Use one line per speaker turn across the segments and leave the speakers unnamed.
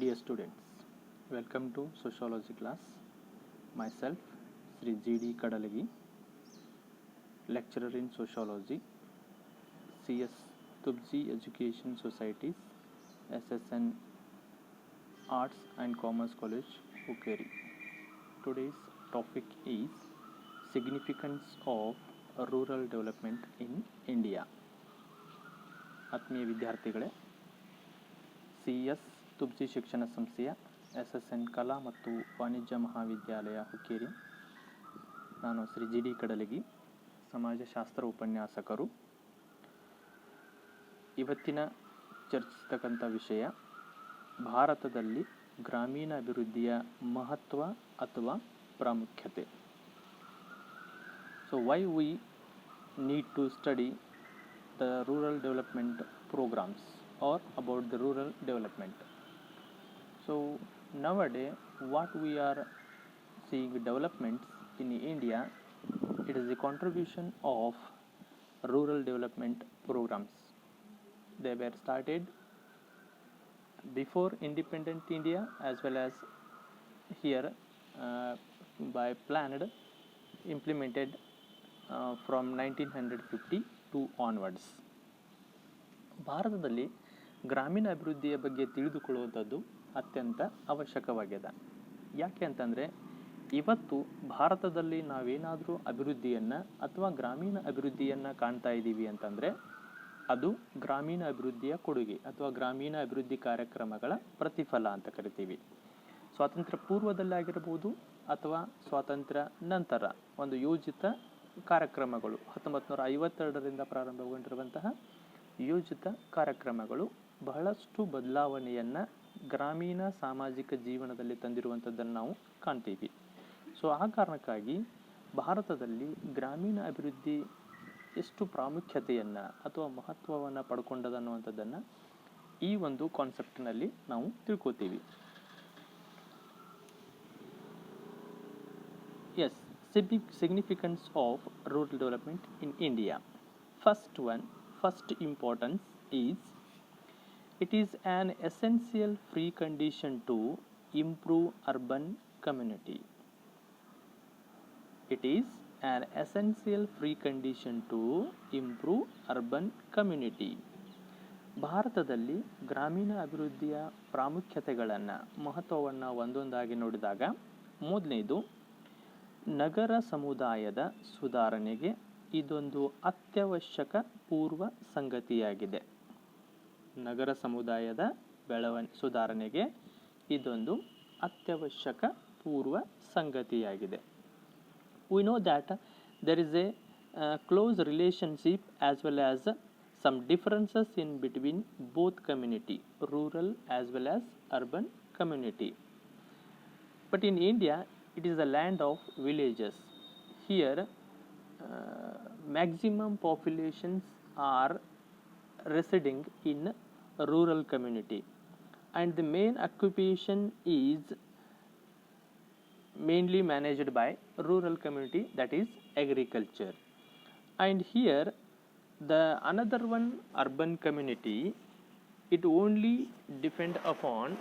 Dear students, welcome to sociology class. Myself, Sri G.D. Kadalagi, lecturer in sociology, CS Tubji Education Societies, SSN Arts and Commerce College, Ukeri. Today's topic is significance of rural development in India. ಆತ್ಮೀಯ ವಿದ್ಯಾರ್ಥಿಗಳೇ C S ತುಬ್ಜಿ ಶಿಕ್ಷಣ ಸಂಸ್ಥೆಯ S S N ಕಲಾ ಮತ್ತು ವಾಣಿಜ್ಯ ಮಹಾವಿದ್ಯಾಲಯ ಹುಕ್ಕೇರಿ. ನಾನು Shri G D Kadalagi, ಸಮಾಜಶಾಸ್ತ್ರ ಉಪನ್ಯಾಸಕರು. ಇವತ್ತಿನ ಚರ್ಚಿಸತಕ್ಕಂಥ ವಿಷಯ, ಭಾರತದಲ್ಲಿ ಗ್ರಾಮೀಣ ಅಭಿವೃದ್ಧಿಯ ಮಹತ್ವ ಅಥವಾ ಪ್ರಾಮುಖ್ಯತೆ. So why we need to study the rural development programmes are about the rural development? So nowadays what we are seeing developments in india it is the contribution of rural development programs they were started before independent india as well as here uh, by planned implemented uh, from 1950 to onwards ಭಾರತದಲ್ಲಿ ಗ್ರಾಮೀಣ ಅಭಿವೃದ್ಧಿಯ ಬಗ್ಗೆ ತಿಳಿದುಕೊಳ್ಳುವಂಥದ್ದು ಅತ್ಯಂತ ಅವಶ್ಯಕವಾಗಿದೆ ಯಾಕೆ ಅಂತಂದರೆ, ಇವತ್ತು ಭಾರತದಲ್ಲಿ ನಾವೇನಾದರೂ ಅಭಿವೃದ್ಧಿಯನ್ನು ಅಥವಾ ಗ್ರಾಮೀಣ ಅಭಿವೃದ್ಧಿಯನ್ನು ಕಾಣ್ತಾ ಇದ್ದೀವಿ ಅಂತಂದರೆ, ಅದು ಗ್ರಾಮೀಣ ಅಭಿವೃದ್ಧಿಯ ಕೊಡುಗೆ ಅಥವಾ ಗ್ರಾಮೀಣ ಅಭಿವೃದ್ಧಿ ಕಾರ್ಯಕ್ರಮಗಳ ಪ್ರತಿಫಲ ಅಂತ ಕರಿತೀವಿ. ಸ್ವಾತಂತ್ರ್ಯ ಪೂರ್ವದಲ್ಲಾಗಿರ್ಬೋದು ಅಥವಾ ಸ್ವಾತಂತ್ರ್ಯ ನಂತರ ಒಂದು ಯೋಜಿತ ಕಾರ್ಯಕ್ರಮಗಳು ಹತ್ತೊಂಬತ್ತು ನೂರ ಐವತ್ತೆರಡರಿಂದ ಪ್ರಾರಂಭಗೊಂಡಿರುವಂತಹ ಯೋಜಿತ ಕಾರ್ಯಕ್ರಮಗಳು ಬಹಳಷ್ಟು ಬದಲಾವಣೆಯನ್ನು ಗ್ರಾಮೀಣ ಸಾಮಾಜಿಕ ಜೀವನದಲ್ಲಿ ತಂದಿರುವಂಥದ್ದನ್ನು ನಾವು ಕಾಣ್ತೀವಿ. ಸೊ ಆ ಕಾರಣಕ್ಕಾಗಿ ಭಾರತದಲ್ಲಿ ಗ್ರಾಮೀಣ ಅಭಿವೃದ್ಧಿ ಎಷ್ಟು ಪ್ರಾಮುಖ್ಯತೆಯನ್ನು ಅಥವಾ ಮಹತ್ವವನ್ನು ಪಡ್ಕೊಂಡದನ್ನುವಂಥದ್ದನ್ನು ಈ ಒಂದು ಕಾನ್ಸೆಪ್ಟ್ನಲ್ಲಿ ನಾವು ತಿಳ್ಕೋತೀವಿ. Yes significance of rural development in India first one first importance is it is an essential precondition to improve urban community. It is an essential precondition to improve urban community. ಭಾರತದಲ್ಲಿ ಗ್ರಾಮೀಣ ಅಭಿವೃದ್ಧಿಯ ಪ್ರಾಮುಖ್ಯತೆಗಳನ್ನು ಮಹತ್ವವನ್ನು ಒಂದೊಂದಾಗಿ ನೋಡಿದಾಗ ಮೊದಲನೇದು ನಗರ ಸಮುದಾಯದ ಸುಧಾರಣೆಗೆ ಇದೊಂದು ಅತ್ಯವಶ್ಯಕ ಪೂರ್ವ ಸಂಗತಿಯಾಗಿದೆ ನಗರ ಸಮುದಾಯದ ಬೆಳವಣಿ, ಸುಧಾರಣೆಗೆ ಇದೊಂದು ಅತ್ಯವಶ್ಯಕ ಪೂರ್ವ ಸಂಗತಿಯಾಗಿದೆ. We know that there is a close relationship as well as some differences in between both community rural as well as urban community but in India it is the land of villages here maximum populations are residing in rural community. And the main occupation is mainly managed by rural community that is agriculture. And here the another one urban community it only depend upon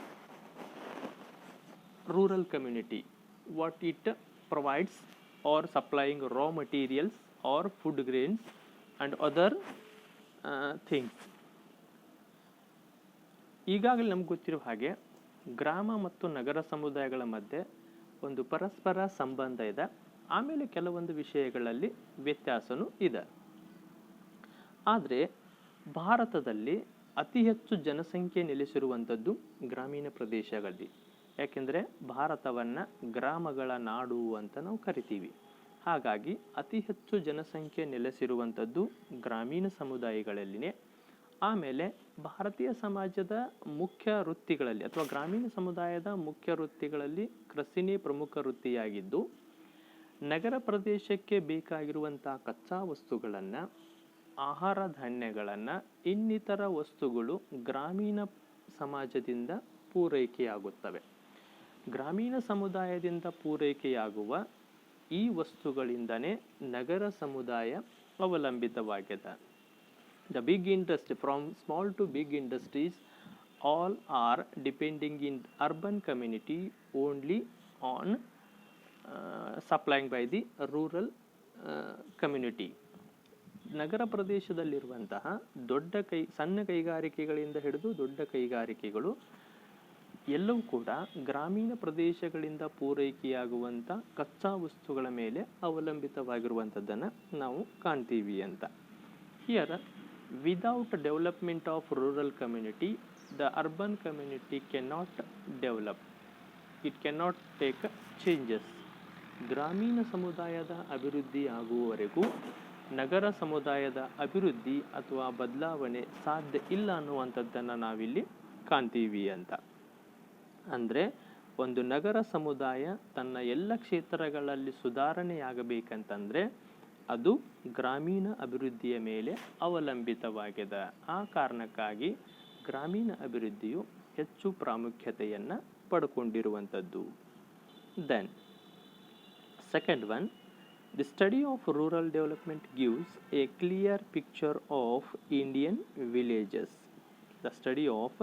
rural community. What it provides or supplying raw materials or food grains and other things ಈಗಾಗಲೇ ನಮ್ಗೆ ಗೊತ್ತಿರುವ ಹಾಗೆ ಗ್ರಾಮ ಮತ್ತು ನಗರ ಸಮುದಾಯಗಳ ಮಧ್ಯೆ ಒಂದು ಪರಸ್ಪರ ಸಂಬಂಧ ಇದೆ. ಆಮೇಲೆ ಕೆಲವೊಂದು ವಿಷಯಗಳಲ್ಲಿ ವ್ಯತ್ಯಾಸನೂ ಇದೆ. ಆದರೆ ಭಾರತದಲ್ಲಿ ಅತಿ ಹೆಚ್ಚು ಜನಸಂಖ್ಯೆ ನೆಲೆಸಿರುವಂಥದ್ದು ಗ್ರಾಮೀಣ ಪ್ರದೇಶಗಳಲ್ಲಿ. ಯಾಕೆಂದರೆ ಭಾರತವನ್ನು ಗ್ರಾಮಗಳ ನಾಡು ಅಂತ ನಾವು ಕರಿತೀವಿ. ಹಾಗಾಗಿ ಅತಿ ಹೆಚ್ಚು ಜನಸಂಖ್ಯೆ ನೆಲೆಸಿರುವಂಥದ್ದು ಗ್ರಾಮೀಣ ಸಮುದಾಯಗಳಲ್ಲಿನೇ. ಆಮೇಲೆ ಭಾರತೀಯ ಸಮಾಜದ ಮುಖ್ಯ ವೃತ್ತಿಗಳಲ್ಲಿ ಅಥವಾ ಗ್ರಾಮೀಣ ಸಮುದಾಯದ ಮುಖ್ಯ ವೃತ್ತಿಗಳಲ್ಲಿ ಕೃಷಿನೇ ಪ್ರಮುಖ ವೃತ್ತಿಯಾಗಿದ್ದು, ನಗರ ಪ್ರದೇಶಕ್ಕೆ ಬೇಕಾಗಿರುವಂಥ ಕಚ್ಚಾ ವಸ್ತುಗಳನ್ನು, ಆಹಾರ ಧಾನ್ಯಗಳನ್ನು, ಇನ್ನಿತರ ವಸ್ತುಗಳು ಗ್ರಾಮೀಣ ಸಮಾಜದಿಂದ ಪೂರೈಕೆಯಾಗುತ್ತವೆ. ಗ್ರಾಮೀಣ ಸಮುದಾಯದಿಂದ ಪೂರೈಕೆಯಾಗುವ ಈ ವಸ್ತುಗಳಿಂದನೇ ನಗರ ಸಮುದಾಯ ಅವಲಂಬಿತವಾಗಿದೆ. The big industry from small to big industries all are depending in urban community only on supplying by the rural community. ನಗರ ಪ್ರದೇಶದಲ್ಲಿರುವಂತಹ ದೊಡ್ಡ ಕೈ, ಸಣ್ಣ ಕೈಗಾರಿಕೆಗಳಿಂದ ಹಿಡಿದು ದೊಡ್ಡ ಕೈಗಾರಿಕೆಗಳು ಎಲ್ಲವೂ ಕೂಡ ಗ್ರಾಮೀಣ ಪ್ರದೇಶಗಳಿಂದ ಪೂರೈಕೆಯಾಗುವಂಥ ಕಚ್ಚಾ ವಸ್ತುಗಳ ಮೇಲೆ ಅವಲಂಬಿತವಾಗಿರುವಂಥದ್ದನ್ನು ನಾವು ಕಾಣ್ತೀವಿ ಅಂತ. Here without development of rural community the urban community cannot develop it cannot take changes ಗ್ರಾಮೀಣ ಸಮುದಾಯದ ಅಭಿವೃದ್ಧಿ ಆಗುವವರೆಗೂ ನಗರ ಸಮುದಾಯದ ಅಭಿವೃದ್ಧಿ ಅಥವಾ ಬದಲಾವಣೆ ಸಾಧ್ಯ ಇಲ್ಲ ಅನ್ನುವಂಥದ್ದನ್ನು ನಾವಿಲ್ಲಿ ಕಾಣ್ತೀವಿ ಅಂತ. ಅಂದರೆ ಒಂದು ನಗರ ಸಮುದಾಯ ತನ್ನ ಎಲ್ಲ ಕ್ಷೇತ್ರಗಳಲ್ಲಿ ಸುಧಾರಣೆಯಾಗಬೇಕಂತಂದರೆ ಅದು ಗ್ರಾಮೀಣ ಅಭಿವೃದ್ಧಿಯ ಮೇಲೆ ಅವಲಂಬಿತವಾಗಿದೆ. ಆ ಕಾರಣಕ್ಕಾಗಿ ಗ್ರಾಮೀಣ ಅಭಿವೃದ್ಧಿಯು ಹೆಚ್ಚು ಪ್ರಾಮುಖ್ಯತೆಯನ್ನು ಪಡ್ಕೊಂಡಿರುವಂಥದ್ದು. Then second one the study of rural development gives a clear picture of Indian villages the study of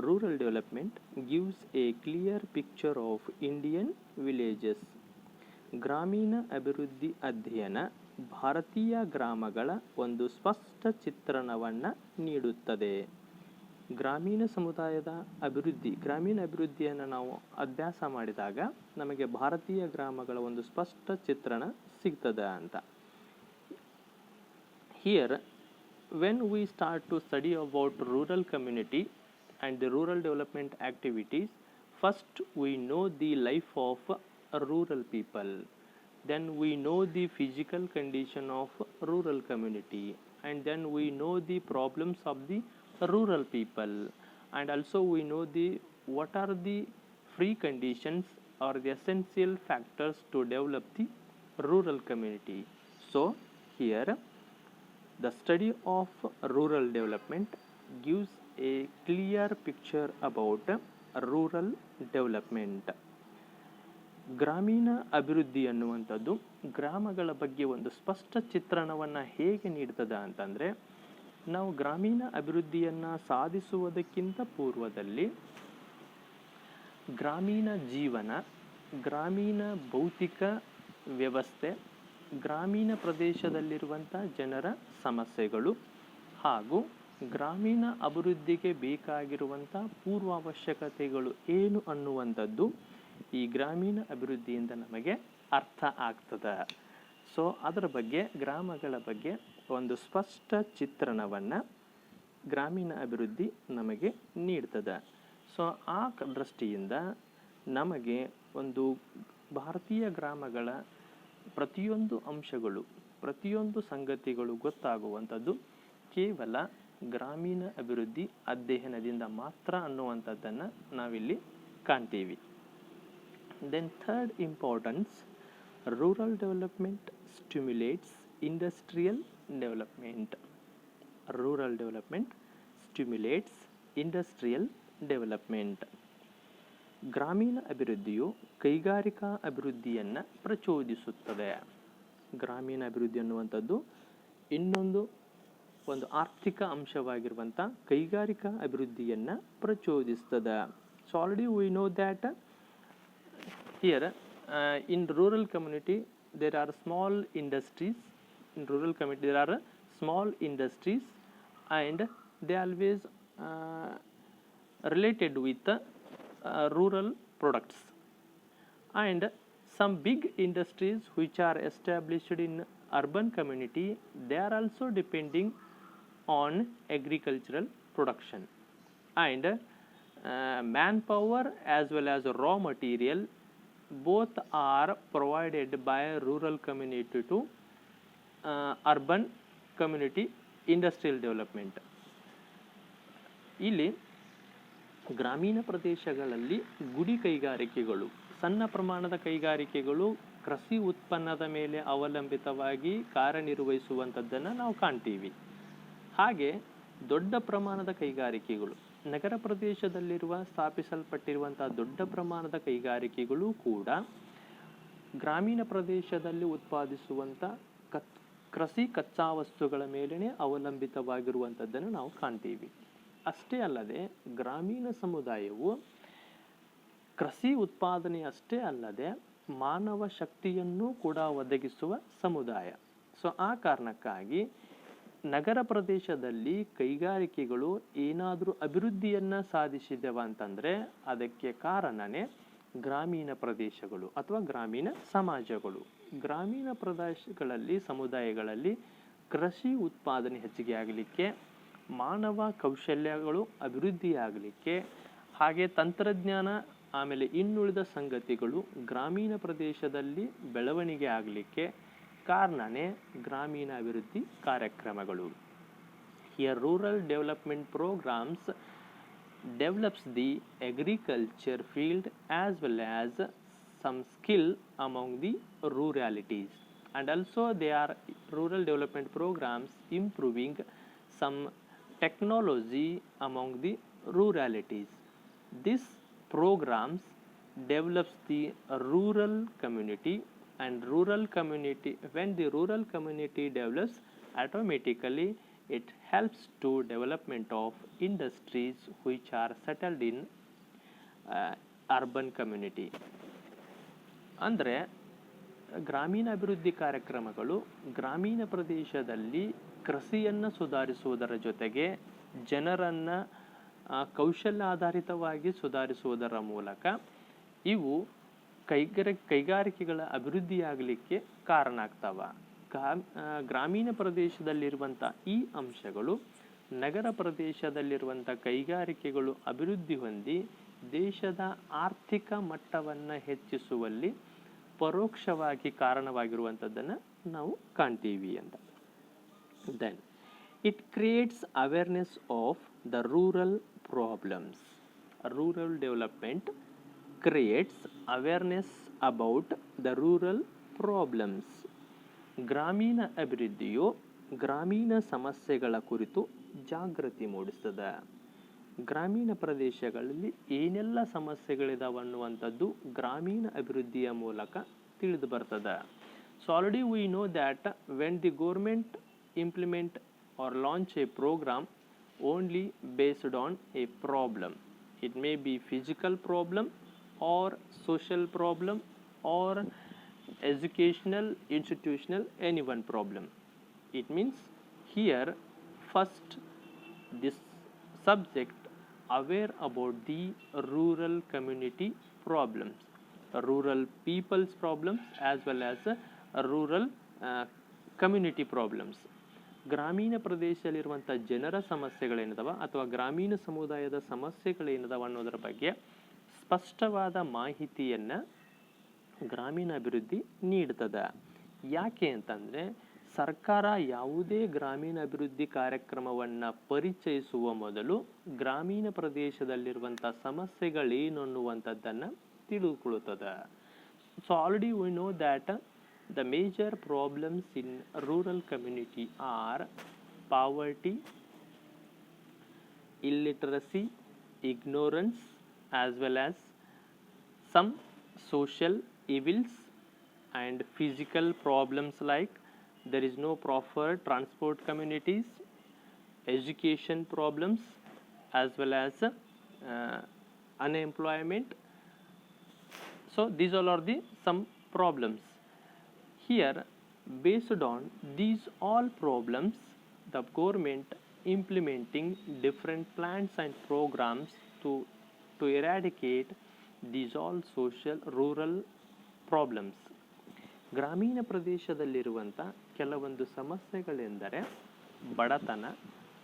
rural development gives a clear picture of Indian villages. ಗ್ರಾಮೀಣ ಅಭಿವೃದ್ಧಿ ಅಧ್ಯಯನ ಭಾರತೀಯ ಗ್ರಾಮಗಳ ಒಂದು ಸ್ಪಷ್ಟ ಚಿತ್ರಣವನ್ನು ನೀಡುತ್ತದೆ ಗ್ರಾಮೀಣ ಸಮುದಾಯದ ಅಭಿವೃದ್ಧಿ, ಗ್ರಾಮೀಣ ಅಭಿವೃದ್ಧಿಯನ್ನು ನಾವು ಅಭ್ಯಾಸ ಮಾಡಿದಾಗ ನಮಗೆ ಭಾರತೀಯ ಗ್ರಾಮಗಳ ಒಂದು ಸ್ಪಷ್ಟ ಚಿತ್ರಣ ಸಿಗ್ತದೆ ಅಂತ here when we start to study about rural community and the rural development activities, first we know the life of rural people. Then we know the physical condition of rural community and then we know the problems of the rural people and also we know the what are the free conditions or the essential factors to develop the rural community. So here the study of rural development gives a clear picture about rural development. ಗ್ರಾಮೀಣ ಅಭಿವೃದ್ಧಿ ಅನ್ನುವಂಥದ್ದು ಗ್ರಾಮಗಳ ಬಗ್ಗೆ ಒಂದು ಸ್ಪಷ್ಟ ಚಿತ್ರಣವನ್ನು ಹೇಗೆ ನೀಡ್ತದೆ ಅಂತಂದರೆ, ನಾವು ಗ್ರಾಮೀಣ ಅಭಿವೃದ್ಧಿಯನ್ನು ಸಾಧಿಸುವುದಕ್ಕಿಂತ ಪೂರ್ವದಲ್ಲಿ ಗ್ರಾಮೀಣ ಜೀವನ, ಗ್ರಾಮೀಣ ಭೌತಿಕ ವ್ಯವಸ್ಥೆ, ಗ್ರಾಮೀಣ ಪ್ರದೇಶದಲ್ಲಿರುವಂಥ ಜನರ ಸಮಸ್ಯೆಗಳು ಹಾಗೂ ಗ್ರಾಮೀಣ ಅಭಿವೃದ್ಧಿಗೆ ಬೇಕಾಗಿರುವಂಥ ಪೂರ್ವಾವಶ್ಯಕತೆಗಳು ಏನು ಅನ್ನುವಂಥದ್ದು ಈ ಗ್ರಾಮೀಣ ಅಭಿವೃದ್ಧಿಯಿಂದ ನಮಗೆ ಅರ್ಥ ಆಗ್ತದೆ. ಸೊ ಅದರ ಬಗ್ಗೆ, ಗ್ರಾಮಗಳ ಬಗ್ಗೆ ಒಂದು ಸ್ಪಷ್ಟ ಚಿತ್ರಣವನ್ನು ಗ್ರಾಮೀಣ ಅಭಿವೃದ್ಧಿ ನಮಗೆ ನೀಡ್ತದೆ. ಸೊ ಆ ದೃಷ್ಟಿಯಿಂದ ನಮಗೆ ಒಂದು ಭಾರತೀಯ ಗ್ರಾಮಗಳ ಪ್ರತಿಯೊಂದು ಅಂಶಗಳು, ಪ್ರತಿಯೊಂದು ಸಂಗತಿಗಳು ಗೊತ್ತಾಗುವಂಥದ್ದು ಕೇವಲ ಗ್ರಾಮೀಣ ಅಭಿವೃದ್ಧಿ ಅಧ್ಯಯನದಿಂದ ಮಾತ್ರ ಅನ್ನುವಂಥದ್ದನ್ನು ನಾವಿಲ್ಲಿ ಕಾಣ್ತೀವಿ. Then third importance rural development stimulates industrial development rural development stimulates industrial development ಗ್ರಾಮೀಣ ಅಭಿವೃದ್ಧಿಯು ಕೈಗಾರಿಕಾ ಅಭಿವೃದ್ಧಿಯನ್ನು ಪ್ರಚೋದಿಸುತ್ತದೆ. ಗ್ರಾಮೀಣ ಅಭಿವೃದ್ಧಿ ಅನ್ನುವಂಥದ್ದು ಇನ್ನೊಂದು ಒಂದು ಆರ್ಥಿಕ ಅಂಶವಾಗಿರುವಂಥ ಕೈಗಾರಿಕಾ ಅಭಿವೃದ್ಧಿಯನ್ನು ಪ್ರಚೋದಿಸ್ತದ. So already we know that here in rural community there are small industries in rural community there are small industries and they always related with rural products and some big industries which are established in urban community they are also depending on agricultural production and uh, manpower as well as raw material both are provided by rural community to uh, urban community industrial development ಇಲ್ಲಿ ಗ್ರಾಮೀಣ ಪ್ರದೇಶಗಳಲ್ಲಿ ಗುಡಿ ಕೈಗಾರಿಕೆಗಳು ಸಣ್ಣ ಪ್ರಮಾಣದ ಕೈಗಾರಿಕೆಗಳು ಕೃಷಿ ಉತ್ಪನ್ನದ ಮೇಲೆ ಅವಲಂಬಿತವಾಗಿ ಕಾರ್ಯನಿರ್ವಹಿಸುವಂಥದ್ದನ್ನು ನಾವು ಕಾಣ್ತೀವಿ ಹಾಗೆ ದೊಡ್ಡ ಪ್ರಮಾಣದ ಕೈಗಾರಿಕೆಗಳು, ನಗರ ಪ್ರದೇಶದಲ್ಲಿರುವ ಸ್ಥಾಪಿಸಲ್ಪಟ್ಟಿರುವಂಥ ದೊಡ್ಡ ಪ್ರಮಾಣದ ಕೈಗಾರಿಕೆಗಳು ಕೂಡ ಗ್ರಾಮೀಣ ಪ್ರದೇಶದಲ್ಲಿ ಉತ್ಪಾದಿಸುವಂಥ ಕತ್, ಕೃಷಿ ಕಚ್ಚಾ ವಸ್ತುಗಳ ಮೇಲೇ ಅವಲಂಬಿತವಾಗಿರುವಂಥದ್ದನ್ನು ನಾವು ಕಾಣ್ತೀವಿ. ಅಷ್ಟೇ ಅಲ್ಲದೆ ಗ್ರಾಮೀಣ ಸಮುದಾಯವು ಕೃಷಿ ಉತ್ಪಾದನೆ ಅಷ್ಟೇ ಅಲ್ಲದೆ ಮಾನವ ಶಕ್ತಿಯನ್ನು ಕೂಡ ಒದಗಿಸುವ ಸಮುದಾಯ. ಸೊ ಆ ಕಾರಣಕ್ಕಾಗಿ ನಗರ ಪ್ರದೇಶದಲ್ಲಿ ಕೈಗಾರಿಕೆಗಳು ಏನಾದರೂ ಅಭಿವೃದ್ಧಿಯನ್ನು ಸಾಧಿಸಿದೆವ ಅಂತಂದರೆ ಅದಕ್ಕೆ ಕಾರಣನೇ ಗ್ರಾಮೀಣ ಪ್ರದೇಶಗಳು ಅಥವಾ ಗ್ರಾಮೀಣ ಸಮಾಜಗಳು. ಗ್ರಾಮೀಣ ಪ್ರದೇಶಗಳಲ್ಲಿ, ಸಮುದಾಯಗಳಲ್ಲಿ ಕೃಷಿ ಉತ್ಪಾದನೆ ಹೆಚ್ಚಿಗೆ ಆಗಲಿಕ್ಕೆ, ಮಾನವ ಕೌಶಲ್ಯಗಳು ಅಭಿವೃದ್ಧಿಯಾಗಲಿಕ್ಕೆ ಹಾಗೆ ತಂತ್ರಜ್ಞಾನ ಆಮೇಲೆ ಇನ್ನುಳಿದ ಸಂಗತಿಗಳು ಗ್ರಾಮೀಣ ಪ್ರದೇಶದಲ್ಲಿ ಬೆಳವಣಿಗೆ ಆಗಲಿಕ್ಕೆ ಕಾರಣನೇ ಗ್ರಾಮೀಣಾಭಿವೃದ್ಧಿ ಕಾರ್ಯಕ್ರಮಗಳು here rural development programmes develops the agriculture field as well as some skill among the ruralities and also they are rural development programs improving some technology among the ruralities this programs develops the rural community and rural community when the rural community develops automatically it helps to development of industries which are settled in uh, urban community andre ಗ್ರಾಮೀಣ ಅಭಿವೃದ್ಧಿ ಕಾರ್ಯಕ್ರಮಗಳು ಗ್ರಾಮೀಣ ಪ್ರದೇಶದಲ್ಲಿ ಕೃಷಿಯನ್ನು ಸುಧಾರಿಸುವುದರ ಜೊತೆಗೆ ಜನರನ್ನು ಕೌಶಲ್ಯ ಆಧಾರಿತವಾಗಿ ಸುಧಾರಿಸುವುದರ ಮೂಲಕ ಇವು ಕೈಗಾರ ಕೈಗಾರಿಕೆಗಳ ಅಭಿವೃದ್ಧಿಯಾಗಲಿಕ್ಕೆ ಕಾರಣ ಆಗ್ತಾವ ಗ್ರಾಮೀಣ ಪ್ರದೇಶದಲ್ಲಿರುವಂಥ ಈ ಅಂಶಗಳು ನಗರ ಪ್ರದೇಶದಲ್ಲಿರುವಂಥ ಕೈಗಾರಿಕೆಗಳು ಅಭಿವೃದ್ಧಿ ಹೊಂದಿ ದೇಶದ ಆರ್ಥಿಕ ಮಟ್ಟವನ್ನು ಹೆಚ್ಚಿಸುವಲ್ಲಿ ಪರೋಕ್ಷವಾಗಿ ಕಾರಣವಾಗಿರುವಂಥದ್ದನ್ನು ನಾವು ಕಾಣ್ತೀವಿ ಅಂತ. Then it creates awareness of the rural problems rural development creates awareness about the rural problems. ಗ್ರಾಮೀಣ ಅಭಿವೃದ್ಧಿಯು ಗ್ರಾಮೀಣ ಸಮಸ್ಯೆಗಳ ಕುರಿತು ಜಾಗೃತಿ ಮೂಡಿಸ್ತದೆ. ಗ್ರಾಮೀಣ ಪ್ರದೇಶಗಳಲ್ಲಿ ಏನೆಲ್ಲ ಸಮಸ್ಯೆಗಳಿದಾವೆ ಅನ್ನುವಂಥದ್ದು ಗ್ರಾಮೀಣ ಅಭಿವೃದ್ಧಿಯ ಮೂಲಕ ತಿಳಿದು ಬರ್ತದೆ. So already we know that when the government implement or launch a programme only based on a problem it may be physical problem or social problem or educational institutional any one problem it means here first this subject aware about the rural community problems rural people's problems as well as uh, rural uh, community problems ಗ್ರಾಮೀಣ ಪ್ರದೇಶದಲ್ಲಿರುವಂಥ ಜನರ ಸಮಸ್ಯೆಗಳೇನಿದಾವ ಅಥವಾ ಗ್ರಾಮೀಣ ಸಮುದಾಯದ ಸಮಸ್ಯೆಗಳೇನಿದಾವ ಅನ್ನೋದರ ಬಗ್ಗೆ ಸ್ಪಷ್ಟವಾದ ಮಾಹಿತಿಯನ್ನು ಗ್ರಾಮೀಣಾಭಿವೃದ್ಧಿ ನೀಡ್ತದೆ. ಯಾಕೆ ಅಂತಂದರೆ ಸರ್ಕಾರ ಯಾವುದೇ ಗ್ರಾಮೀಣ ಅಭಿವೃದ್ಧಿ ಕಾರ್ಯಕ್ರಮವನ್ನು ಪರಿಚಯಿಸುವ ಮೊದಲು ಗ್ರಾಮೀಣ ಪ್ರದೇಶದಲ್ಲಿರುವಂಥ ಸಮಸ್ಯೆಗಳೇನು ಅನ್ನುವಂಥದ್ದನ್ನು ತಿಳಿದುಕೊಳ್ಳುತ್ತದೆ so already we know that the major problems in rural community are poverty illiteracy ignorance, as well as some social evils and physical problems like there is no proper transport communities, education problems, as well as uh, unemployment. So these all are the some problems. Here, based on these all problems, the government implementing different plans and programs to to eradicate these all social, rural problems. ಗ್ರಾಮೀಣ ಪ್ರದೇಶದಲ್ಲಿರುವಂಥ ಕೆಲವೊಂದು ಸಮಸ್ಯೆಗಳೆಂದರೆ ಬಡತನ,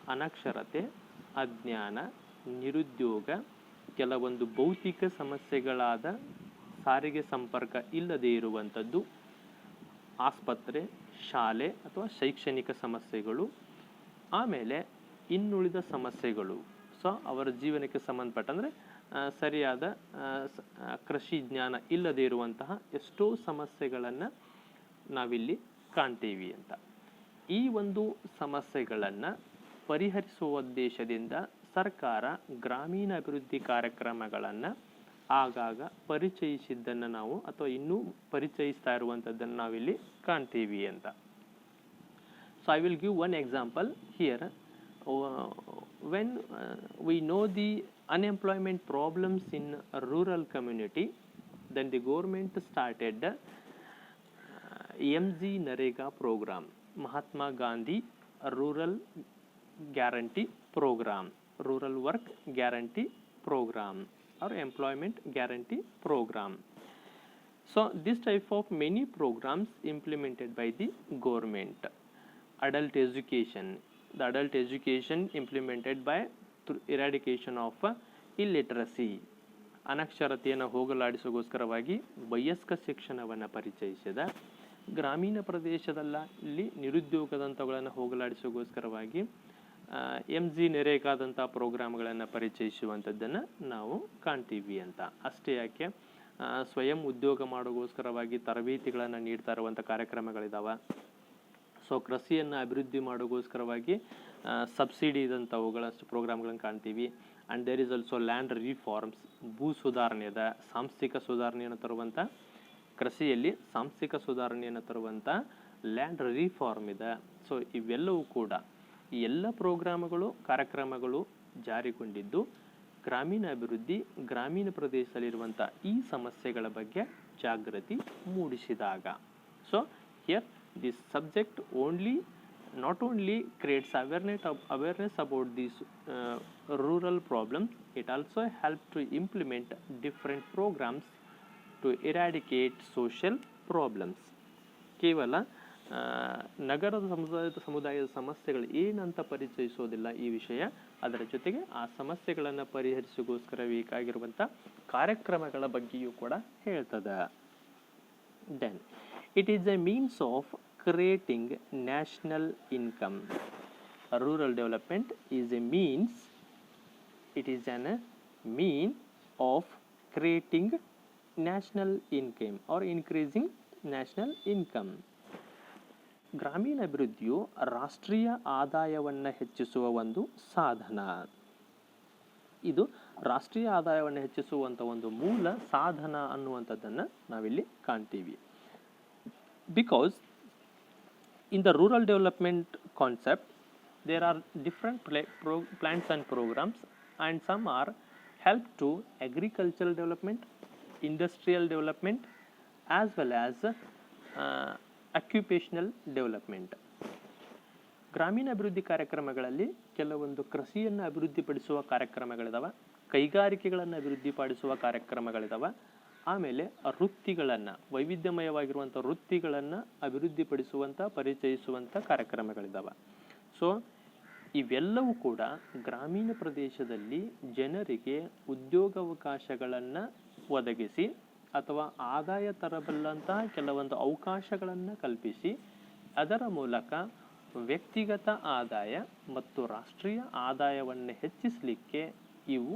ಅನಕ್ಷರತೆ, ಅಜ್ಞಾನ, ನಿರುದ್ಯೋಗ, ಕೆಲವೊಂದು ಭೌತಿಕ ಸಮಸ್ಯೆಗಳಾದ ಸಾರಿಗೆ ಸಂಪರ್ಕ ಇಲ್ಲದೇ ಇರುವಂಥದ್ದು, ಆಸ್ಪತ್ರೆ, ಶಾಲೆ ಅಥವಾ ಶೈಕ್ಷಣಿಕ ಸಮಸ್ಯೆಗಳು, ಆಮೇಲೆ ಇನ್ನುಳಿದ ಸಮಸ್ಯೆಗಳು ಸೊ ಅವರ ಜೀವನಕ್ಕೆ ಸಂಬಂಧಪಟ್ಟಂದರೆ ಸರಿಯಾದ ಕೃಷಿ ಜ್ಞಾನ ಇಲ್ಲದೇ ಇರುವಂತಹ ಎಷ್ಟೋ ಸಮಸ್ಯೆಗಳನ್ನು ನಾವಿಲ್ಲಿ ಕಾಣ್ತೀವಿ ಅಂತ. ಈ ಒಂದು ಸಮಸ್ಯೆಗಳನ್ನು ಪರಿಹರಿಸುವ ಉದ್ದೇಶದಿಂದ ಸರ್ಕಾರ ಗ್ರಾಮೀಣ ಅಭಿವೃದ್ಧಿ ಕಾರ್ಯಕ್ರಮಗಳನ್ನು ಆಗಾಗ ಪರಿಚಯಿಸಿದ್ದನ್ನು ನಾವು ಅಥವಾ ಇನ್ನೂ ಪರಿಚಯಿಸ್ತಾ ಇರುವಂಥದ್ದನ್ನು ನಾವಿಲ್ಲಿ ಕಾಣ್ತೀವಿ ಅಂತ. So I will give one example here when we know the unemployment problems in rural community, then the government started uh, MG Narega program, Mahatma Gandhi Rural Guarantee Program, Rural Work Guarantee Program, or Employment Guarantee Program. So this type of many programs implemented by the government. Adult education, the adult education implemented by through of uh, illiteracy. ಅನಕ್ಷರತೆಯನ್ನು ಹೋಗಲಾಡಿಸೋಗೋಸ್ಕರವಾಗಿ ವಯಸ್ಕ ಶಿಕ್ಷಣವನ್ನು ಪರಿಚಯಿಸಿದ ಗ್ರಾಮೀಣ ಪ್ರದೇಶದಲ್ಲ ಇಲ್ಲಿ ನಿರುದ್ಯೋಗದಂಥವುಗಳನ್ನು ಹೋಗಲಾಡಿಸೋಗೋಸ್ಕರವಾಗಿ M G ನೆರೇಕಾದಂಥ ಪ್ರೋಗ್ರಾಮ್ಗಳನ್ನು ಪರಿಚಯಿಸುವಂಥದ್ದನ್ನು ನಾವು ಕಾಣ್ತೀವಿ ಅಂತ ಅಷ್ಟೇ ಯಾಕೆ ಸ್ವಯಂ ಉದ್ಯೋಗ ಮಾಡೋಗೋಸ್ಕರವಾಗಿ ತರಬೇತಿಗಳನ್ನು ನೀಡ್ತಾ ಇರುವಂಥ ಕಾರ್ಯಕ್ರಮಗಳಿದ್ದಾವೆ ಸೊ ಕೃಷಿಯನ್ನು ಅಭಿವೃದ್ಧಿ ಮಾಡೋಗೋಸ್ಕರವಾಗಿ ಸಬ್ಸಿಡಿ ಇದಂಥವುಗಳಷ್ಟು ಪ್ರೋಗ್ರಾಮ್ಗಳನ್ನು ಕಾಣ್ತೀವಿ. And there is also land reforms ಭೂ ಸುಧಾರಣೆದ, ಸಾಂಸ್ಥಿಕ ಸುಧಾರಣೆಯನ್ನು ತರುವಂಥ ಕೃಷಿಯಲ್ಲಿ ಸಾಂಸ್ಥಿಕ ಸುಧಾರಣೆಯನ್ನು ತರುವಂಥ ಲ್ಯಾಂಡ್ ರಿಫಾರ್ಮ್ ಇದೆ. ಸೊ ಇವೆಲ್ಲವೂ ಕೂಡ ಈ ಎಲ್ಲ ಪ್ರೋಗ್ರಾಮ್ಗಳು, ಕಾರ್ಯಕ್ರಮಗಳು ಜಾರಿಗೊಂಡಿದ್ದು ಗ್ರಾಮೀಣ ಅಭಿವೃದ್ಧಿ ಗ್ರಾಮೀಣ ಪ್ರದೇಶದಲ್ಲಿರುವಂಥ ಈ ಸಮಸ್ಯೆಗಳ ಬಗ್ಗೆ ಜಾಗೃತಿ ಮೂಡಿಸಿದಾಗ. So here this subject only not only creates awareness of awareness about these uh, rural problems it also helps to implement different programs to eradicate social problems ಕೇವಲ ನಗರದ ಸಮುದಾಯದ ಸಮುದಾಯದ ಸಮಸ್ಯೆಗಳು ಏನಂತ ಪರಿಚಯಿಸೋದಿಲ್ಲ ಈ ವಿಷಯ ಅದರ ಜೊತೆಗೆ ಆ ಸಮಸ್ಯೆಗಳನ್ನು ಪರಿಹರಿಸೋಗೋಸ್ಕರ ಬೇಕಾಗಿರುವಂಥ ಕಾರ್ಯಕ್ರಮಗಳ ಬಗ್ಗೆಯೂ ಕೂಡ ಹೇಳ್ತದೆ then it is a means of creating national income rural development is a means it is an mean of creating national income or increasing national income ಗ್ರಾಮೀಣ ಅಭಿವೃದ್ಧಿಯು ರಾಷ್ಟ್ರೀಯ ಆದಾಯವನ್ನು ಹೆಚ್ಚಿಸುವ ಒಂದು ಸಾಧನ ಇದು ರಾಷ್ಟ್ರೀಯ ಆದಾಯವನ್ನು ಹೆಚ್ಚಿಸುವಂಥ ಒಂದು ಮೂಲ ಸಾಧನ ಅನ್ನುವಂಥದ್ದನ್ನು ನಾವಿಲ್ಲಿ ಕಾಣ್ತೀವಿ because in the rural development concept there are different pl pro- plans and programs and some are help to agricultural development industrial development as well as uh, occupational development ಗ್ರಾಮೀಣ ಅಭಿವೃದ್ಧಿ ಕಾರ್ಯಕ್ರಮಗಳಲ್ಲಿ ಕೆಲವೊಂದು ಕೃಷಿಯನ್ನು ಅಭಿವೃದ್ಧಿಪಡಿಸುವ ಕಾರ್ಯಕ್ರಮಗಳಿದಾವೆ ಕೈಗಾರಿಕೆಗಳನ್ನು ಅಭಿವೃದ್ಧಿಪಡಿಸುವ ಕಾರ್ಯಕ್ರಮಗಳಿದಾವೆ ಆಮೇಲೆ ವೃತ್ತಿಗಳನ್ನು, ವೈವಿಧ್ಯಮಯವಾಗಿರುವಂಥ ವೃತ್ತಿಗಳನ್ನು ಅಭಿವೃದ್ಧಿಪಡಿಸುವಂಥ, ಪರಿಚಯಿಸುವಂಥ ಕಾರ್ಯಕ್ರಮಗಳಿದ್ದಾವೆ ಸೊ ಇವೆಲ್ಲವೂ ಕೂಡ ಗ್ರಾಮೀಣ ಪ್ರದೇಶದಲ್ಲಿ ಜನರಿಗೆ ಉದ್ಯೋಗಾವಕಾಶಗಳನ್ನು ಒದಗಿಸಿ ಅಥವಾ ಆದಾಯ ತರಬಲ್ಲಂತಹ ಕೆಲವೊಂದು ಅವಕಾಶಗಳನ್ನು ಕಲ್ಪಿಸಿ ಅದರ ಮೂಲಕ ವ್ಯಕ್ತಿಗತ ಆದಾಯ ಮತ್ತು ರಾಷ್ಟ್ರೀಯ ಆದಾಯವನ್ನು ಹೆಚ್ಚಿಸಲಿಕ್ಕೆ ಇವು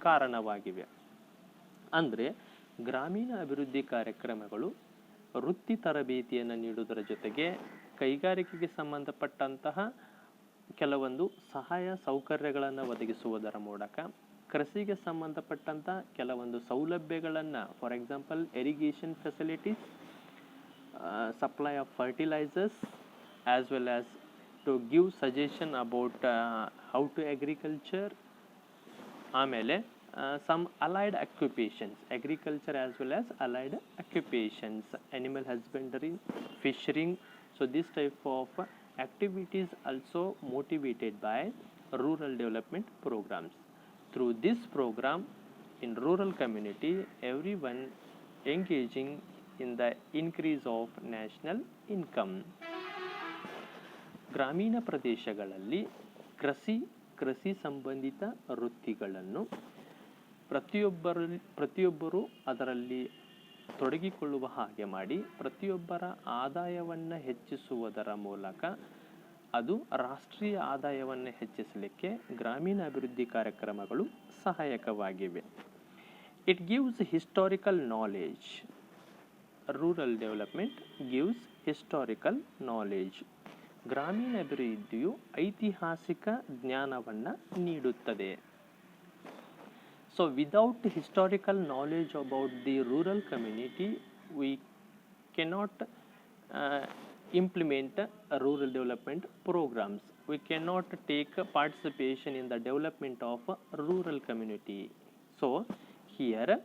ಕಾರಣವಾಗಿವೆ. ಅಂದರೆ ಗ್ರಾಮೀಣ ಅಭಿವೃದ್ಧಿ ಕಾರ್ಯಕ್ರಮಗಳು ವೃತ್ತಿ ತರಬೇತಿಯನ್ನು ನೀಡುವುದರ ಜೊತೆಗೆ ಕೈಗಾರಿಕೆಗೆ ಸಂಬಂಧಪಟ್ಟಂತಹ ಕೆಲವೊಂದು ಸಹಾಯ ಸೌಕರ್ಯಗಳನ್ನು ಒದಗಿಸುವುದರ ಮೂಲಕ ಕೃಷಿಗೆ ಸಂಬಂಧಪಟ್ಟಂಥ ಕೆಲವೊಂದು ಸೌಲಭ್ಯಗಳನ್ನು for example irrigation facilities supply of fertilizers as well as to give suggestion about how to agriculture ಆಮೇಲೆ some allied occupations agriculture as well as allied occupations animal husbandry fishing so this type of activities also motivated by rural development programs through this program in rural community everyone engaging in the increase of national income ಗ್ರಾಮೀಣ ಪ್ರದೇಶಗಳಲ್ಲಿ ಕೃಷಿ ಕೃಷಿ ಸಂಬಂಧಿತ ವೃತ್ತಿಗಳನ್ನು ಪ್ರತಿಯೊಬ್ಬರು ಪ್ರತಿಯೊಬ್ಬರು ಅದರಲ್ಲಿ ತೊಡಗಿಕೊಳ್ಳುವ ಹಾಗೆ ಮಾಡಿ ಪ್ರತಿಯೊಬ್ಬರ ಆದಾಯವನ್ನು ಹೆಚ್ಚಿಸುವುದರ ಮೂಲಕ ಅದು ರಾಷ್ಟ್ರೀಯ ಆದಾಯವನ್ನು ಹೆಚ್ಚಿಸಲಿಕ್ಕೆ ಗ್ರಾಮೀಣ ಅಭಿವೃದ್ಧಿ ಕಾರ್ಯಕ್ರಮಗಳು ಸಹಾಯಕವಾಗಿವೆ. It gives historical knowledge rural development gives historical knowledge ಗ್ರಾಮೀಣ ಅಭಿವೃದ್ಧಿಯು ಐತಿಹಾಸಿಕ ಜ್ಞಾನವನ್ನು ನೀಡುತ್ತದೆ. So, without historical knowledge about the rural community, we cannot uh, implement rural development programs. We cannot take participation in the development of rural community. So here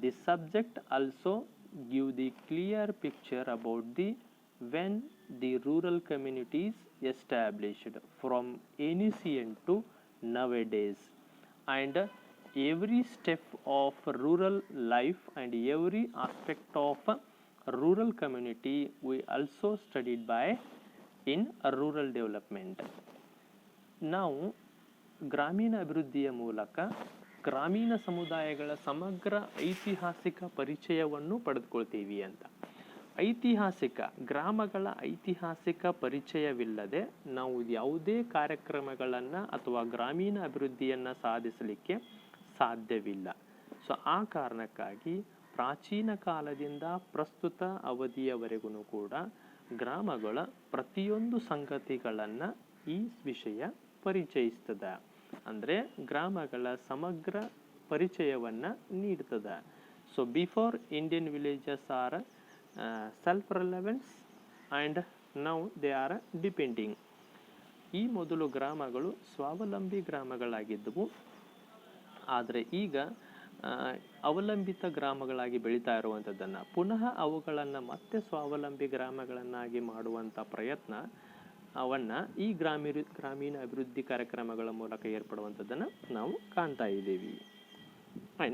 this subject also give the clear picture about the when the rural communities established from ancient to nowadays and every step of rural life and every aspect of rural community, we also studied by in rural development. ನಾವು ಗ್ರಾಮೀಣ ಅಭಿವೃದ್ಧಿಯ ಮೂಲಕ ಗ್ರಾಮೀಣ ಸಮುದಾಯಗಳ ಸಮಗ್ರ ಐತಿಹಾಸಿಕ ಪರಿಚಯವನ್ನು ಪಡೆದುಕೊಳ್ತೀವಿ ಅಂತ. ಐತಿಹಾಸಿಕ, ಗ್ರಾಮಗಳ ಐತಿಹಾಸಿಕ ಪರಿಚಯವಿಲ್ಲದೆ ನಾವು ಯಾವುದೇ ಕಾರ್ಯಕ್ರಮಗಳನ್ನು ಅಥವಾ ಗ್ರಾಮೀಣ ಅಭಿವೃದ್ಧಿಯನ್ನು ಸಾಧಿಸಲಿಕ್ಕೆ ಸಾಧ್ಯವಿಲ್ಲ. ಸೊ ಆ ಕಾರಣಕ್ಕಾಗಿ ಪ್ರಾಚೀನ ಕಾಲದಿಂದ ಪ್ರಸ್ತುತ ಅವಧಿಯವರೆಗೂ ಕೂಡ ಗ್ರಾಮಗಳ ಪ್ರತಿಯೊಂದು ಸಂಗತಿಗಳನ್ನು ಈ ವಿಷಯ ಪರಿಚಯಿಸ್ತದ. ಅಂದರೆ ಗ್ರಾಮಗಳ ಸಮಗ್ರ ಪರಿಚಯವನ್ನು ನೀಡ್ತದೆ. So before Indian villages are self relevance and now they are depending ಈ ಮೊದಲು ಗ್ರಾಮಗಳು ಸ್ವಾವಲಂಬಿ ಗ್ರಾಮಗಳಾಗಿದ್ದವು. ಆದರೆ ಈಗ ಅವಲಂಬಿತ ಗ್ರಾಮಗಳಾಗಿ ಬೆಳೀತಾ ಇರುವಂಥದ್ದನ್ನು ಪುನಃ ಅವುಗಳನ್ನು ಮತ್ತೆ ಸ್ವಾವಲಂಬಿ ಗ್ರಾಮಗಳನ್ನಾಗಿ ಮಾಡುವಂಥ ಪ್ರಯತ್ನ, ಅವನ್ನು ಈ ಗ್ರಾಮೀಣ ಗ್ರಾಮೀಣ ಅಭಿವೃದ್ಧಿ ಕಾರ್ಯಕ್ರಮಗಳ ಮೂಲಕ ಏರ್ಪಡುವಂಥದ್ದನ್ನು ನಾವು ಕಾಣ್ತಾ ಇದ್ದೀವಿ.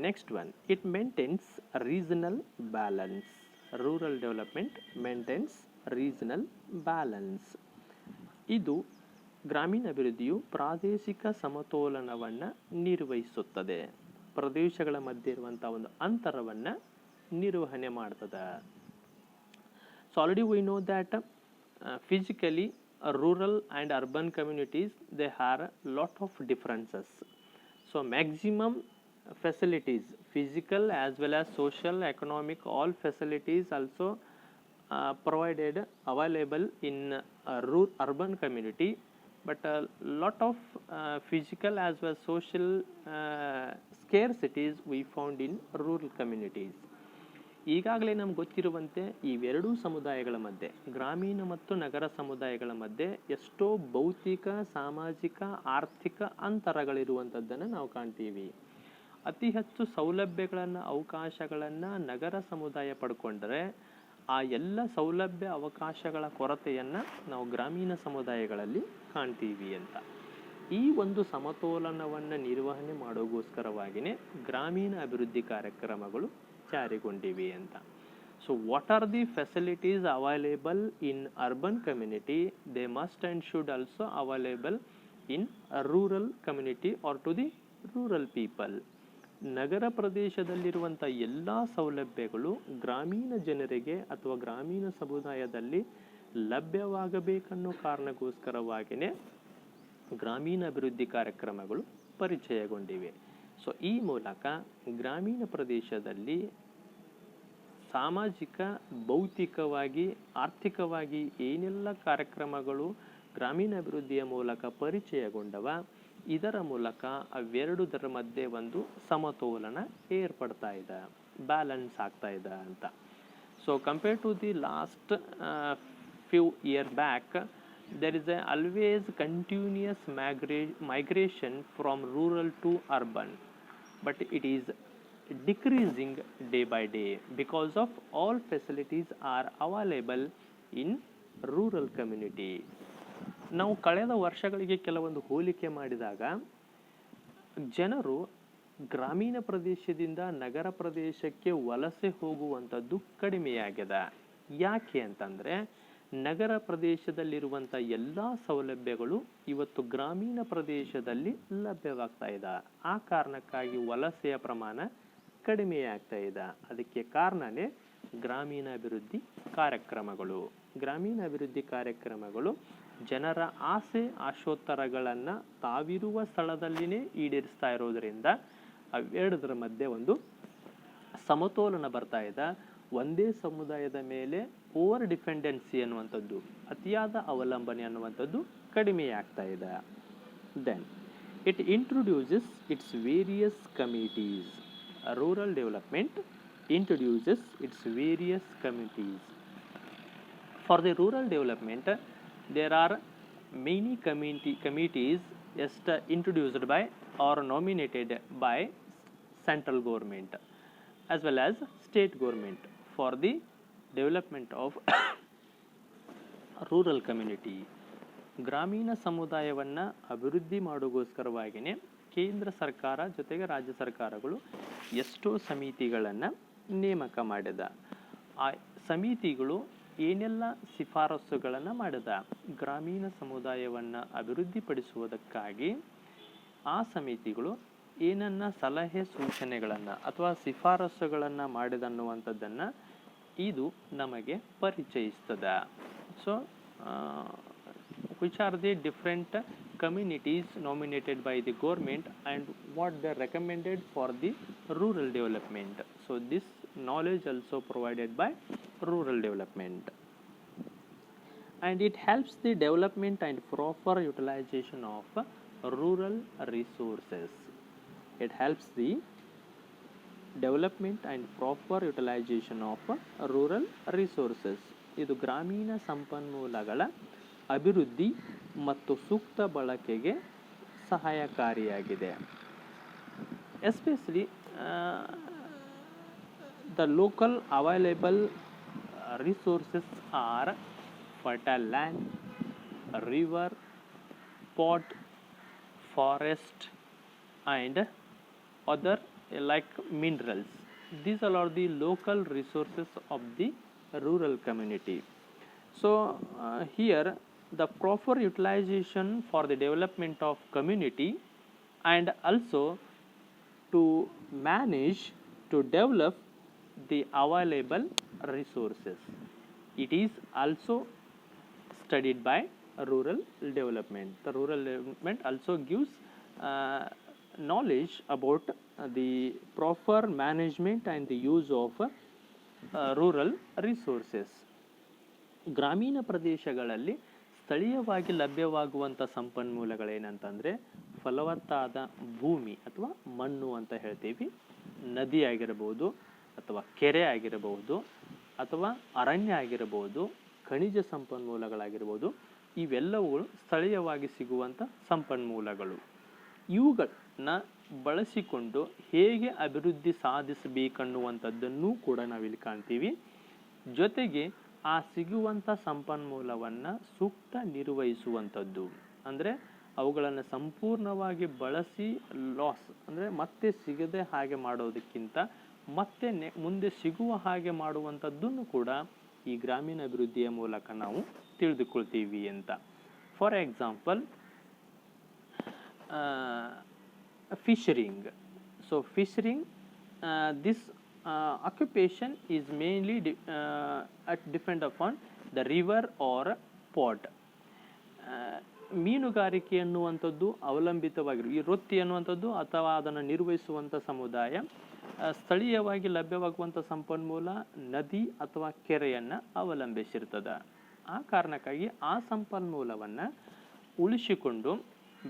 Next one it maintains regional balance rural development maintains regional balance ಇದು ಗ್ರಾಮೀಣ ಅಭಿವೃದ್ಧಿಯು ಪ್ರಾದೇಶಿಕ ಸಮತೋಲನವನ್ನು ನಿರ್ವಹಿಸುತ್ತದೆ. ಪ್ರದೇಶಗಳ ಮಧ್ಯೆ ಇರುವಂಥ ಒಂದು ಅಂತರವನ್ನು ನಿರ್ವಹಣೆ ಮಾಡ್ತದೆ. So already we know that physically rural and urban communities they have lot of differences so maximum facilities physical as well as social economic all facilities also provided available in rural urban community. But a lot of uh, physical as well as social uh, scarcities we found in rural communities. ಈಗಾಗಲೇ ನಮ್ಗೆ ಗೊತ್ತಿರುವಂತೆ ಇವೆರಡೂ ಸಮುದಾಯಗಳ ಮಧ್ಯೆ ಗ್ರಾಮೀಣ ಮತ್ತು ನಗರ ಸಮುದಾಯಗಳ ಮಧ್ಯೆ ಎಷ್ಟೋ ಭೌತಿಕ ಸಾಮಾಜಿಕ ಆರ್ಥಿಕ ಅಂತರಗಳಿರುವಂಥದ್ದನ್ನು ನಾವು ಕಾಣ್ತೀವಿ. ಅತಿ ಹೆಚ್ಚು ಸೌಲಭ್ಯಗಳನ್ನು ಅವಕಾಶಗಳನ್ನು ನಗರ ಸಮುದಾಯ ಪಡ್ಕೊಂಡ್ರೆ ಆ ಎಲ್ಲ ಸೌಲಭ್ಯ ಅವಕಾಶಗಳ ಕೊರತೆಯನ್ನು ನಾವು ಗ್ರಾಮೀಣ ಸಮುದಾಯಗಳಲ್ಲಿ ಕಾಣ್ತೀವಿ ಅಂತ. ಈ ಒಂದು ಸಮತೋಲನವನ್ನು ನಿರ್ವಹಣೆ ಮಾಡೋಗೋಸ್ಕರವಾಗಿಯೇ ಗ್ರಾಮೀಣ ಅಭಿವೃದ್ಧಿ ಕಾರ್ಯಕ್ರಮಗಳು ಜಾರಿಗೊಂಡಿವೆ ಅಂತ. So what are the facilities available in urban community they must and should also available in rural community or to the rural people ನಗರ ಪ್ರದೇಶದಲ್ಲಿರುವಂಥ ಎಲ್ಲ ಸೌಲಭ್ಯಗಳು ಗ್ರಾಮೀಣ ಜನರಿಗೆ ಅಥವಾ ಗ್ರಾಮೀಣ ಸಮುದಾಯದಲ್ಲಿ ಲಭ್ಯವಾಗಬೇಕನ್ನೋ ಕಾರಣಕ್ಕೋಸ್ಕರವಾಗಿಯೇ ಗ್ರಾಮೀಣ ಅಭಿವೃದ್ಧಿ ಕಾರ್ಯಕ್ರಮಗಳು ಪರಿಚಯಗೊಂಡಿವೆ. ಸೊ ಈ ಮೂಲಕ ಗ್ರಾಮೀಣ ಪ್ರದೇಶದಲ್ಲಿ ಸಾಮಾಜಿಕ, ಭೌತಿಕವಾಗಿ, ಆರ್ಥಿಕವಾಗಿ ಏನೆಲ್ಲ ಕಾರ್ಯಕ್ರಮಗಳು ಗ್ರಾಮೀಣ ಅಭಿವೃದ್ಧಿಯ ಮೂಲಕ ಪರಿಚಯಗೊಂಡವ ಇದರ ಮೂಲಕ ಅವೆರಡುದರ ಮಧ್ಯೆ ಒಂದು ಸಮತೋಲನ ಏರ್ಪಡ್ತಾ ಇದೆ ಬ್ಯಾಲೆನ್ಸ್ ಆಗ್ತಾ ಇದೆ ಅಂತ. So compare to the last few year back there is a always continuous migrate migration from rural to urban but it is decreasing day by day because of all facilities are available in rural communities ನಾವು ಕಳೆದ ವರ್ಷಗಳಿಗೆ ಕೆಲವೊಂದು ಹೋಲಿಕೆ ಮಾಡಿದಾಗ, ಜನರು ಗ್ರಾಮೀಣ ಪ್ರದೇಶದಿಂದ ನಗರ ಪ್ರದೇಶಕ್ಕೆ ವಲಸೆ ಹೋಗುವಂಥದ್ದು ಕಡಿಮೆಯಾಗಿದೆ. ಯಾಕೆ ಅಂತಂದರೆ, ನಗರ ಪ್ರದೇಶದಲ್ಲಿರುವಂಥ ಎಲ್ಲ ಸೌಲಭ್ಯಗಳು ಇವತ್ತು ಗ್ರಾಮೀಣ ಪ್ರದೇಶದಲ್ಲಿ ಲಭ್ಯವಾಗ್ತಾ ಇದೆ. ಆ ಕಾರಣಕ್ಕಾಗಿ ವಲಸೆಯ ಪ್ರಮಾಣ ಕಡಿಮೆಯಾಗ್ತಾ ಇದೆ. ಅದಕ್ಕೆ ಕಾರಣನೇ ಗ್ರಾಮೀಣಾಭಿವೃದ್ಧಿ ಕಾರ್ಯಕ್ರಮಗಳು. ಗ್ರಾಮೀಣಾಭಿವೃದ್ಧಿ ಕಾರ್ಯಕ್ರಮಗಳು ಜನರ ಆಸೆ ಆಶೋತ್ತರಗಳನ್ನು ತಾವಿರುವ ಸ್ಥಳದಲ್ಲಿನೇ ಈಡೇರಿಸ್ತಾ ಇರೋದರಿಂದ ಅವೆರಡರ ಮಧ್ಯೆ ಒಂದು ಸಮತೋಲನ ಬರ್ತಾ ಇದೆ. ಒಂದೇ ಸಮುದಾಯದ ಮೇಲೆ ಓವರ್ ಡಿಪೆಂಡೆನ್ಸಿ ಅನ್ನುವಂಥದ್ದು ಅತಿಯಾದ ಅವಲಂಬನೆ ಅನ್ನುವಂಥದ್ದು ಕಡಿಮೆಯಾಗ್ತಾ ಇದೆ. Then it introduces its various committees rural development introduces its various committees for the rural development there are many committee committees just uh, introduced by or nominated by central government as well as state government for the development of rural community ಗ್ರಾಮೀಣ ಸಮುದಾಯವನ್ನು ಅಭಿವೃದ್ಧಿ ಮಾಡೋಗೋಸ್ಕರವಾಗಿಯೇ ಕೇಂದ್ರ ಸರ್ಕಾರ ಜೊತೆಗೆ ರಾಜ್ಯ ಸರ್ಕಾರಗಳು ಎಷ್ಟೋ ಸಮಿತಿಗಳನ್ನು ನೇಮಕ ಮಾಡಿದ ಆ ಸಮಿತಿಗಳು ಏನೆಲ್ಲ ಶಿಫಾರಸುಗಳನ್ನು ಮಾಡಿದ ಗ್ರಾಮೀಣ ಸಮುದಾಯವನ್ನು ಅಭಿವೃದ್ಧಿಪಡಿಸುವುದಕ್ಕಾಗಿ ಆ ಸಮಿತಿಗಳು ಏನನ್ನ ಸಲಹೆ ಸೂಚನೆಗಳನ್ನು ಅಥವಾ ಶಿಫಾರಸುಗಳನ್ನು ಮಾಡಿದನ್ನುವಂಥದ್ದನ್ನು ಇದು ನಮಗೆ ಪರಿಚಯಿಸ್ತದೆ. So which are the different communities nominated by the government and what the recommended for the rural development so this knowledge also provided by rural development and it helps the development and proper utilization of rural resources it helps the development and proper utilization of rural resources ಇದು ಗ್ರಾಮೀಣ ಸಂಪನ್ಮೂಲಗಳ ಅಭಿವೃದ್ಧಿ ಮತ್ತು ಸೂಕ್ತ ಬಳಕೆಗೆ ಸಹಾಯಕಾರಿಯಾಗಿದೆ especially the local available resources are fertile land, river, pot, forest, and other like minerals. These all are the local resources of the rural community. So, uh, here the proper utilization for the development of community and also to manage to develop the available resources it is also studied by rural development the rural development also gives uh, knowledge about uh, the proper management and the use of uh, rural resources. ಗ್ರಾಮೀಣ ಪ್ರದೇಶಗಳಲ್ಲಿ ಸ್ಥಳೀಯವಾಗಿ ಲಭ್ಯವಾಗುವಂಥ ಸಂಪನ್ಮೂಲಗಳೇನಂತಂದರೆ ಫಲವತ್ತಾದ ಭೂಮಿ ಅಥವಾ ಮಣ್ಣು ಅಂತ ಹೇಳ್ತೀವಿ ನದಿ ಆಗಿರಬಹುದು ಅಥವಾ ಕೆರೆ ಆಗಿರಬಹುದು ಅಥವಾ ಅರಣ್ಯ ಆಗಿರಬಹುದು, ಖನಿಜ ಸಂಪನ್ಮೂಲಗಳಾಗಿರ್ಬೋದು ಇವೆಲ್ಲವುಗಳು ಸ್ಥಳೀಯವಾಗಿ ಸಿಗುವಂಥ ಸಂಪನ್ಮೂಲಗಳು. ಇವುಗಳನ್ನ ಬಳಸಿಕೊಂಡು ಹೇಗೆ ಅಭಿವೃದ್ಧಿ ಸಾಧಿಸಬೇಕನ್ನುವಂಥದ್ದನ್ನು ಕೂಡ ನಾವಿಲ್ಲಿ ಕಾಣ್ತೀವಿ. ಜೊತೆಗೆ ಆ ಸಿಗುವಂಥ ಸಂಪನ್ಮೂಲವನ್ನು ಸೂಕ್ತ ನಿರ್ವಹಿಸುವಂಥದ್ದು. ಅಂದರೆ ಅವುಗಳನ್ನು ಸಂಪೂರ್ಣವಾಗಿ ಬಳಸಿ ಲಾಸ್ ಅಂದರೆ ಮತ್ತೆ ಸಿಗದೆ ಹಾಗೆ ಮಾಡೋದಕ್ಕಿಂತ ಮತ್ತೆ ಮುಂದೆ ಸಿಗುವ ಹಾಗೆ ಮಾಡುವಂಥದ್ದನ್ನು ಕೂಡ ಈ ಗ್ರಾಮೀಣ ಅಭಿವೃದ್ಧಿಯ ಮೂಲಕ ನಾವು ತಿಳಿದುಕೊಳ್ತೀವಿ ಅಂತ. For example fishering so fishering this occupation is mainly is mainly upon the or port. Uh, ಮೀನುಗಾರಿಕೆ ಅನ್ನುವಂಥದ್ದು ಅವಲಂಬಿತವಾಗಿರು ಈ ವೃತ್ತಿ ಅನ್ನುವಂಥದ್ದು ಅಥವಾ ಅದನ್ನು ನಿರ್ವಹಿಸುವಂಥ ಸಮುದಾಯ ಸ್ಥಳೀಯವಾಗಿ ಲಭ್ಯವಾಗುವಂಥ ಸಂಪನ್ಮೂಲ, ನದಿ ಅಥವಾ ಕೆರೆಯನ್ನು ಅವಲಂಬಿಸಿರ್ತದೆ. ಆ ಕಾರಣಕ್ಕಾಗಿ ಆ ಸಂಪನ್ಮೂಲವನ್ನು ಉಳಿಸಿಕೊಂಡು,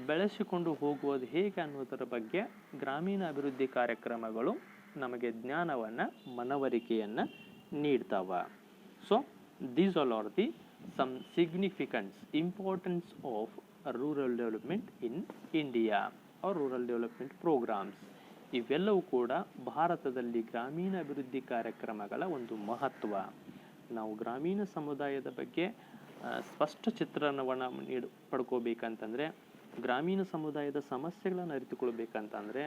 ಬೆಳೆಸಿಕೊಂಡು ಹೋಗುವುದು ಹೇಗೆ ಅನ್ನೋದರ ಬಗ್ಗೆ ಗ್ರಾಮೀಣ ಅಭಿವೃದ್ಧಿ ಕಾರ್ಯಕ್ರಮಗಳು ನಮಗೆ ಜ್ಞಾನವನ್ನು, ಮನವರಿಕೆಯನ್ನು ನೀಡ್ತಾವೆ. So these all are the some significance importance of rural development in India or rural development programmes ಇವೆಲ್ಲವೂ ಕೂಡ ಭಾರತದಲ್ಲಿ ಗ್ರಾಮೀಣ ಅಭಿವೃದ್ಧಿ ಕಾರ್ಯಕ್ರಮಗಳ ಒಂದು ಮಹತ್ವ. ನಾವು ಗ್ರಾಮೀಣ ಸಮುದಾಯದ ಬಗ್ಗೆ ಸ್ಪಷ್ಟ ಚಿತ್ರಣವನ್ನು ನೀಡು, ಪಡ್ಕೋಬೇಕಂತಂದರೆ, ಗ್ರಾಮೀಣ ಸಮುದಾಯದ ಸಮಸ್ಯೆಗಳನ್ನು ಅರಿತುಕೊಳ್ಬೇಕಂತಂದರೆ,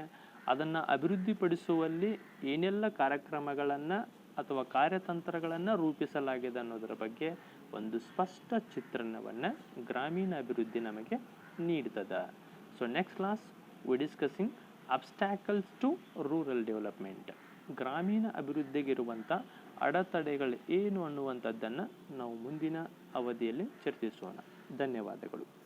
ಅದನ್ನು ಅಭಿವೃದ್ಧಿಪಡಿಸುವಲ್ಲಿ ಏನೆಲ್ಲ ಕಾರ್ಯಕ್ರಮಗಳನ್ನು ಅಥವಾ ಕಾರ್ಯತಂತ್ರಗಳನ್ನು ರೂಪಿಸಲಾಗಿದೆ ಅನ್ನೋದರ ಬಗ್ಗೆ ಒಂದು ಸ್ಪಷ್ಟ ಚಿತ್ರಣವನ್ನು ಗ್ರಾಮೀಣ ಅಭಿವೃದ್ಧಿ ನಮಗೆ ನೀಡ್ತದೆ. So next class we discussing obstacles to rural development ಗ್ರಾಮೀಣ ಅಭಿವೃದ್ಧಿಗಿರುವಂಥ ಅಡೆತಡೆಗಳು ಏನು ಅನ್ನುವಂಥದ್ದನ್ನು ನಾವು ಮುಂದಿನ ಅವಧಿಯಲ್ಲಿ ಚರ್ಚಿಸೋಣ. ಧನ್ಯವಾದಗಳು.